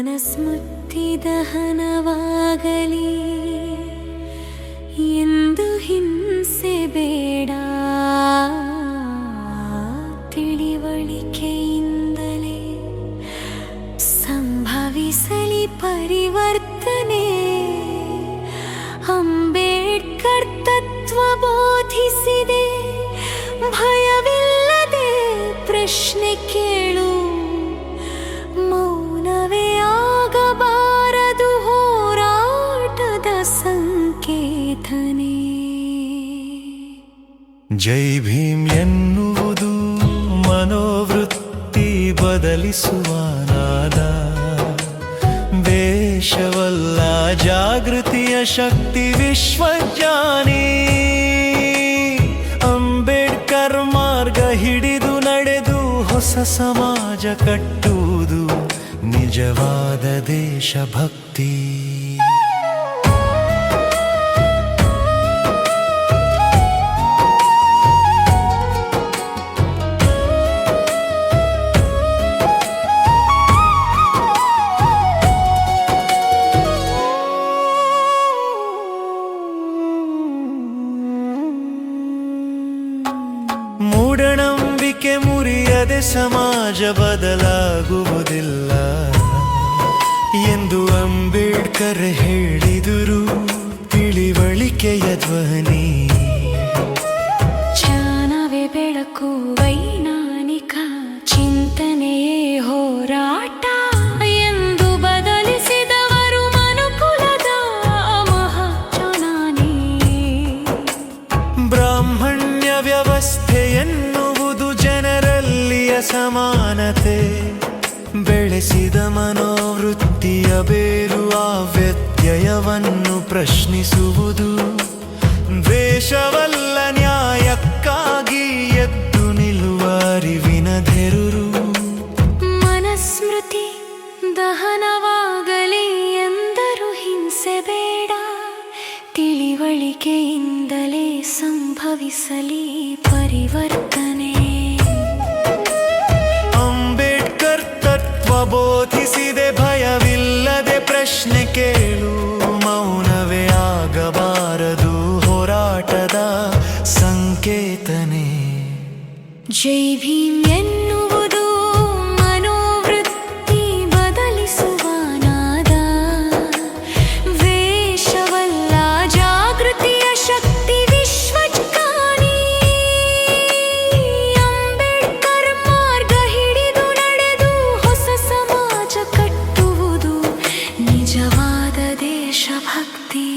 ಮನಸ್ಮೃತಿ ದಹನವಾಗಲಿ ಎಂದು ಹಿಂಸೆ ಬೇಡ. ತಿಳಿವಳಿಕೆಯಿಂದಲೇ ಸಂಭವಿಸಲಿ ಪರಿವರ್ತನೆ. ಅಂಬೇಡ್ಕರ್ ತತ್ವ ಬೋಧಿಸಿದೆ. ಭಯವಿಲ್ಲದೆ ಪ್ರಶ್ನೆ ಜೈ ಭೀಮ್ ಎನ್ನುವುದು ಮನೋವೃತ್ತಿ ಬದಲಿಸುವ ನಾದ. ದೇಶವಲ್ಲ ಜಾಗೃತಿಯ ಶಕ್ತಿ ವಿಶ್ವಜ್ಞಾನಿ. ಅಂಬೇಡ್ಕರ್ ಮಾರ್ಗ ಹಿಡಿದು ನಡೆದು ಹೊಸ ಸಮಾಜ ಕಟ್ಟುವುದು ನಿಜವಾದ ದೇಶಭಕ್ತಿ. ಮೂಢನಂಬಿಕೆ ಮುರಿಯದೆ ಸಮಾಜ ಬದಲಾಗುವುದಿಲ್ಲ. ಎಂದು ಅಂಬೇಡ್ಕರ್ ಹೇಳಿದರು ತಿಳಿವಳಿಕೆಯ ಧ್ವನಿ. ಜ್ಞಾನವೇ ಬೆಳಕು ವೈಜ್ಞಾನಿಕ ಚಿಂತನೆಯೇ ಹೋರಾಟ ಎಂದು ಬದಲಿಸಿದವರು ಮನುಕುಲದ ಮಹಾಜನಾನಿ. ಬ್ರಾಹ್ಮಣ್ಯ ವ್ಯವಸ್ಥೆಯನ್ನು ಸಮಾನತೆ ಬೆಳೆಸಿದ ಮನೋವೃತ್ತಿಯ ಬೇರು ಆ ವ್ಯತ್ಯಯವನ್ನು ಪ್ರಶ್ನಿಸುವುದು ದ್ವೇಷವಲ್ಲ ನ್ಯಾಯಕ್ಕಾಗಿ ಎದ್ದು ನಿಲ್ಲುವ ಅರಿವಿನ ಧೆರುರು. ಮನಸ್ಮೃತಿ ದಹನವಾಗಲಿ ಎಂದರು ಹಿಂಸೆ ಬೇಡ, ತಿಳಿವಳಿಕೆಯಿಂದಲೇ ಸಂಭವಿಸಲಿ ಬೋಧಿಸಿದೆ ಭಯವಿಲ್ಲದೆ ಪ್ರಶ್ನೆ ಕೇಳು ಮೌನವೇ ಆಗಬಾರದು ಹೋರಾಟದ ಸಂಕೇತನೆ. ಜೈ ಭೀಮ್ जवाद देशभक्ति